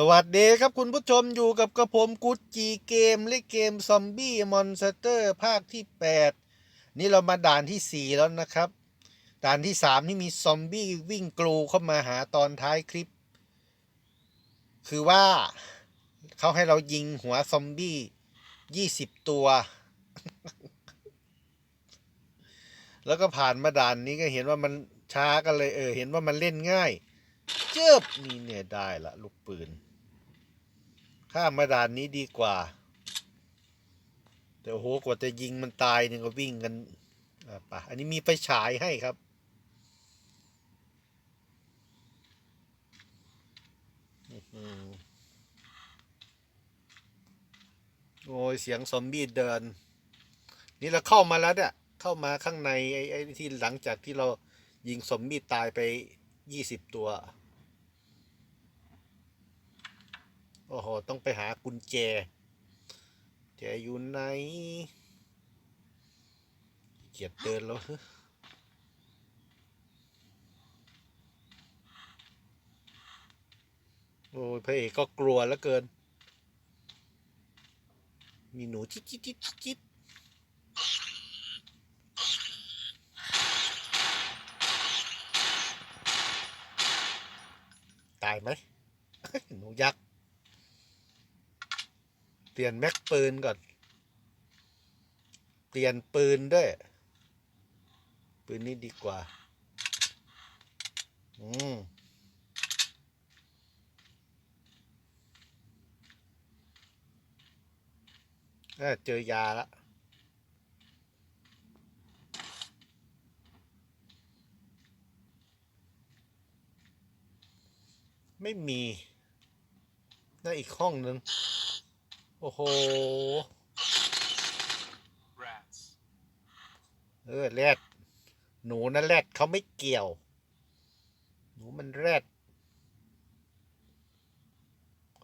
สวัสดีครับคุณผู้ชมอยู่กับกระผมกุดจีเกมและเกมซอมบี้มอนสเตอร์ภาคที่ 8 นี่เรามาด่านที่ 4 แล้วนะครับ ด่านที่ 3 ที่มีซอมบี้วิ่งกลูเข้ามาหาตอนท้ายคลิป คือว่าเขาให้เรายิงหัวซอมบี้ 20 ตัว แล้วก็ผ่านมาด่านนี้ก็เห็นว่ามันช้ากันเลยเออเห็นว่ามันเล่นง่ายเจิบนี่เนี่ยได้ละลูกปืน ข้ามมาด่านนี้ดีกว่า แต่โอ้โหกว่าจะยิงมันตายเนี่ยก็วิ่งกันอะปะอันนี้มีไฟฉายให้ครับอือหือโอ้ยเสียงซอมบี้เดิน นี่เราเข้ามาแล้วเนี่ยเข้ามาข้างในไอ้ไอ้ที่หลังจากที่เรายิงซอมบี้ตายไปยี่สิบตัว โอ้โห ต้องไปหากุญแจ แจอยู่ไหน เกียดเดินแล้วเฮ้ยโอ้ยพระเอกก็กลัวแล้วเกิน มีหนูจิ๊ดจิ๊ดจิ๊ดจิ๊ดตายไหมหนูยักษ์ ปลี่ยนแม็กปืนก่อน เปลี่ยนปืนด้วย ปืนนี้ดีกว่า อืมเอ้ยเจอยาละไม่มีน่าอีกห้องนึง โอ้โห rats, เออแรดหนูนะแรดเขาไม่เกี่ยว หนูมันแรด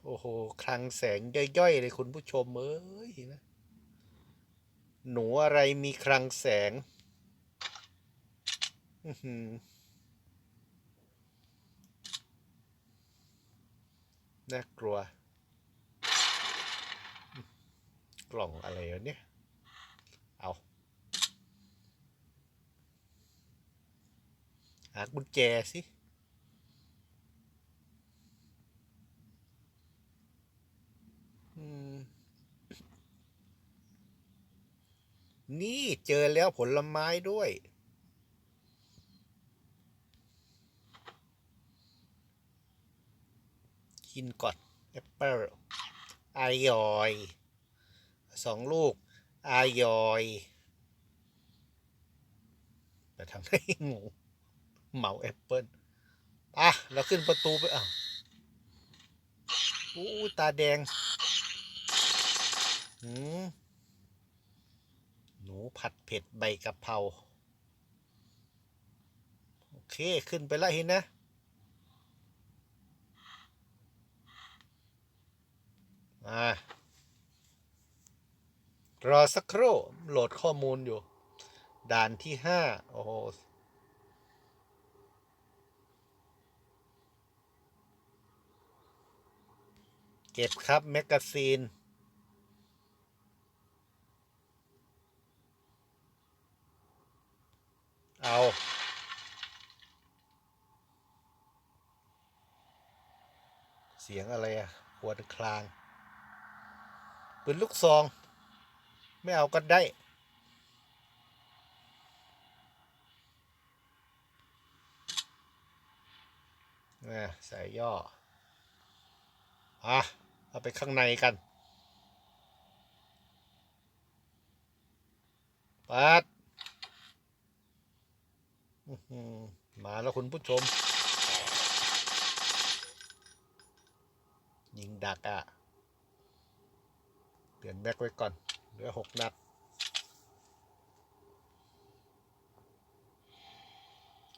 โอ้โห คลังแสงย่อยๆเลยคุณผู้ชมเอ้ยนะ หนูอะไรมีคลังแสงอื้อหือน่ากลัว กล่องอะไรวะเนี่ย เอาหากุญแจสินี่เจอแล้วผลไม้ด้วย กินก่อนแอปเปิลอายอย สองลูก อายอยแต่ทำได้งงเหมาแอปเปิลอะเราขึ้นประตูไปอ้าวอู้ตาแดงหืมหนูผัดเผ็ดใบกะเพราโอเค ขึ้นไปแล้วเห็นนะมา รอสักครู่โหลดข้อมูลอยู่ ด่านที่ห้าโอ้โหเก็บครับ แมกกาซีน เอา เสียงอะไรอะหัวคลาง ปืนลูกซอง ไม่เอาก็ได้อะใส่ย่อ อะ เอาไปข้างในกันปัดมาแล้วคุณผู้ชม ยิงดักอะ เปลี่ยนแบ็กไว้ก่อน เหลือหกนัด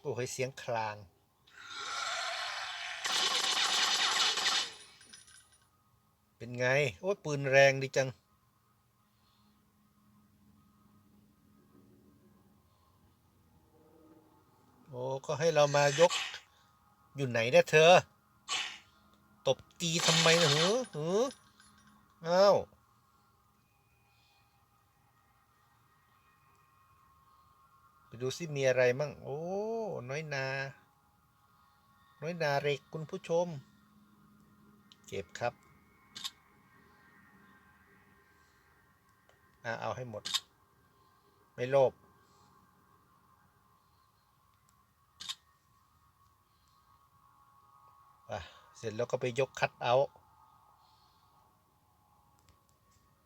โอ้ยเสียงคลาง เป็นไง โอ้ยปืนแรงดีจังโอ้ก็ให้เรามายกอยู่ไหนเนี่ยเธอ ตบตีทำไมนะหือหืออ้าว ดูสิมีอะไรมั่ง โอ้ น้อยนา น้อยนาเร็กคุณผู้ชม เก็บครับอะเอาให้หมด ไม่โลภเสร็จแล้วก็ไปยกคัดเอา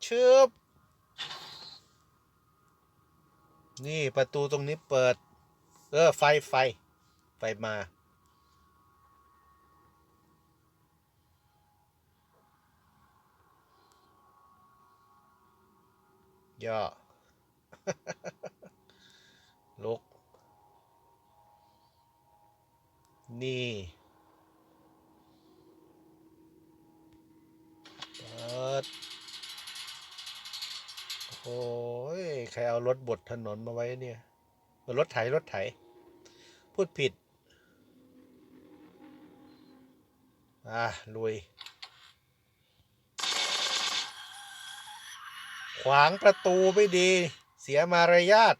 ชึบ นี่ประตูตรงนี้เปิด เออ ไฟไฟ ไฟมา ย่อ ลุก นี่เปิด โอ้ย ใครเอารถบดถนนมาไว้เนี่ย รถไถ รถไถ พูดผิด อะลุย ขวางประตูไม่ดี เสียมารยาท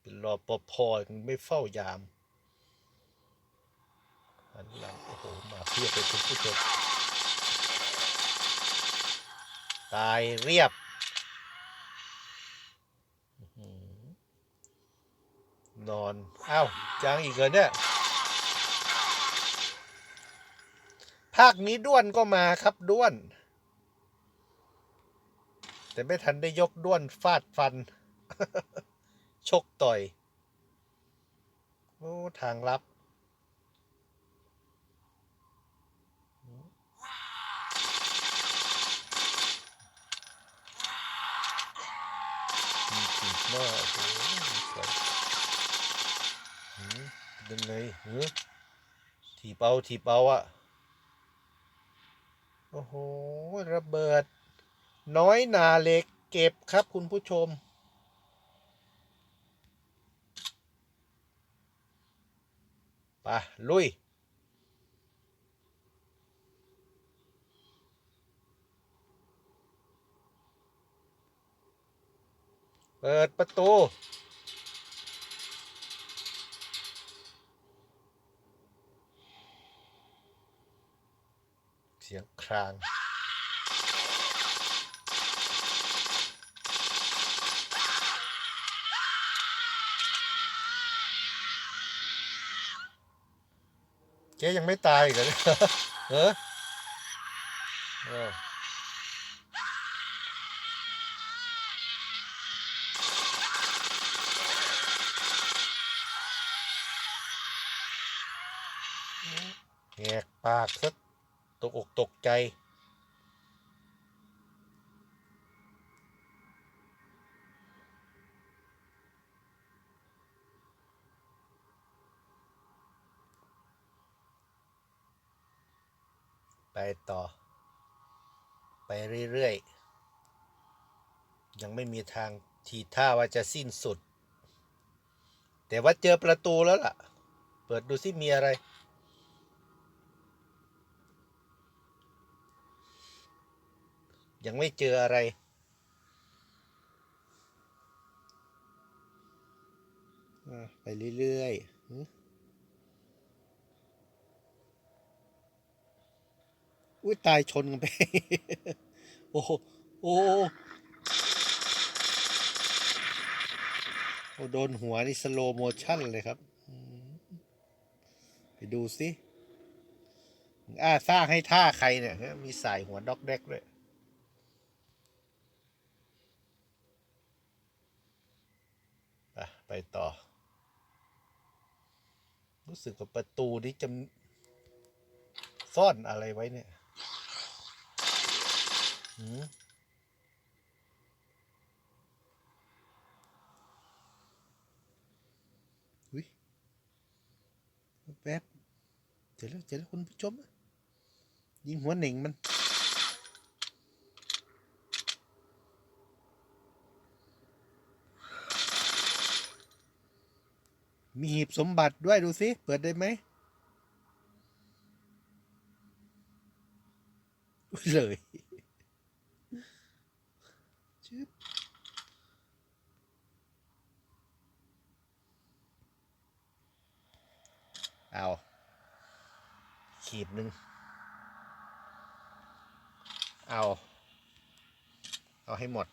เป็นรอปภยังไม่เฝ้ายาม หันหลังโอ้โหมาเพียบเลยคุณผู้ชมตายเรียบอื้อหือนอนอ้าวจางอีกเหรอเนี่ยภาคนี้ด้วนก็มาครับด้วน แต่ไม่ทันได้ยกด้วนฟาดฟัน ชกต่อย โอ้ ทางลับ มีถี บหน้าสวยหืมยังไงหือถีบเอาถีบเอาอะโอ้โห ระเบิด น้อยนาเล็กเก็บครับคุณผู้ชม ไป ลุย ปิดประตู เสียงครางเจ๊ยังไม่ตายอีกเหรอเออ แหกปากซะตกอกตกใจ ไปต่อ ไปเรื่อย ๆ ยังไม่มีทางทีท่าว่าจะสิ้นสุด แต่ว่าเจอประตูแล้วล่ะ เปิดดูสิมีอะไร ยังไม่เจออะไร ไปเรื่อยๆ อุ้ยตายชนกันไป โอ้โหโอ้โอ้โดนหัวนี่สโลโมชั่นเลยครับ ไปดูสิอ้าสร้างให้ท่าใครเนี่ย มีสายหัวด็อกแดกด้วย ไปต่อ รู้สึกว่าประตูนี้จะซ่อนอะไรไว้เนี่ยหืมอุ้ยแป๊บเจอแล้วเจอแล้วคุณผู้ชม ยิงหัวหน่งมัน มีหีบสมบัติด้วยดูสิ เปิดได้ไหมเลยชึบเอา ขีดหนึ่งเอา เอาให้หมด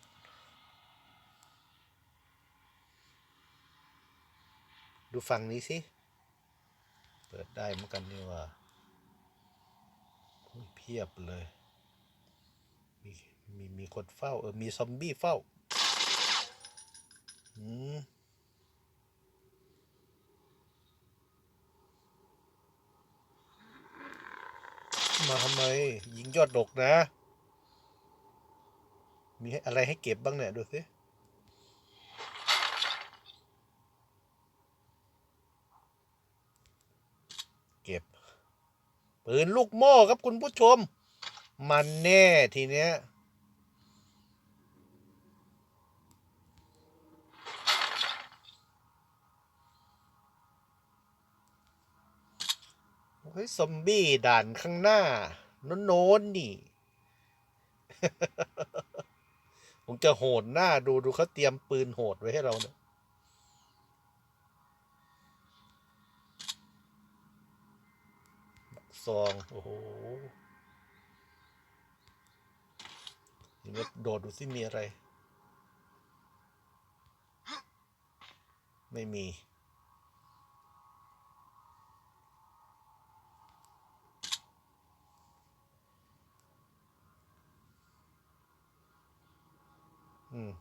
ดูฝั่งนี้สิ เปิดได้เหมือนกันนี่ว่าเพียบเลย มีมีมีคนเฝ้า เออ มีซอมบี้เฝ้า อืมมาทำไมยิงยอดดกนะ มีอะไรให้เก็บบ้างเนี่ย ดูสิ เก็บ ปืนลูกโม่ครับคุณผู้ชม มันแน่ทีเนี้ยเฮ้ยซอมบี้ด่านข้างหน้า โน้นๆนี่ ผมจะโหดหน้าดูดูเขาเตรียมปืนโหดไว้ให้เราเนี่ย ซอง โอ้โหนี่มาโดดดูสิมีอะไร ไม่มี อืม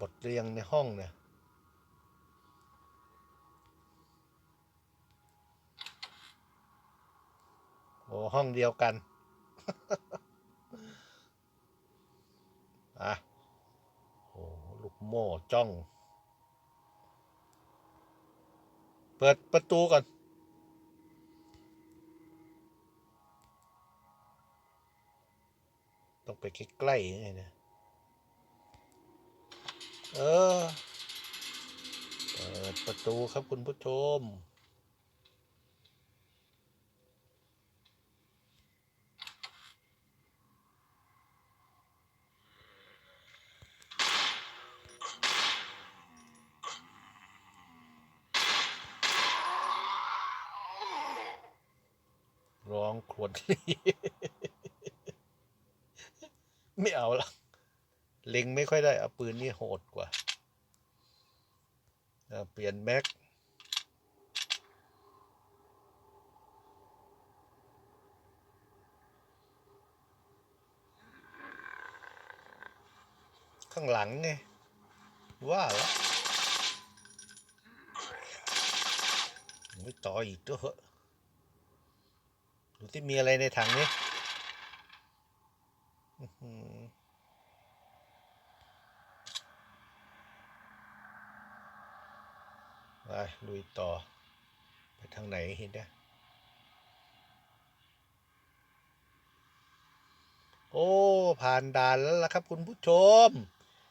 บทเรียงในห้องเนี่ย ห้องเดียวกันอะโอ้ลูกโม่จ้อง เปิดประตูก่อน ต้องไปใกล้ๆไงเนี่ยเออ เปิดประตูครับคุณผู้ชม ร้ องครวญไม่เอาละเล็งไม่ค่อยได้เอาปืนนี่โหดกว่า เปลี่ยนแม็กข้างหลังไง ว่าล้วไม่ต่ออีกด้วยเหอะ ดูที่มีอะไรในถังนี้ไปลุยต่อ ไปทางไหนเห็นได้โอ้ ผ่านด่านแล้วล่ะครับคุณผู้ชม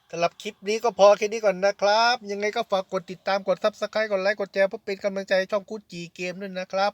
สำหรับคลิปนี้ก็พอแค่นี้ก่อนนะครับ ยังไงก็ฝากกดติดตามกดซับสไครต์กดไลค์กดแชร์เพื่อเป็นกำลังใจช่องกูจีเกมด้วยนะครับ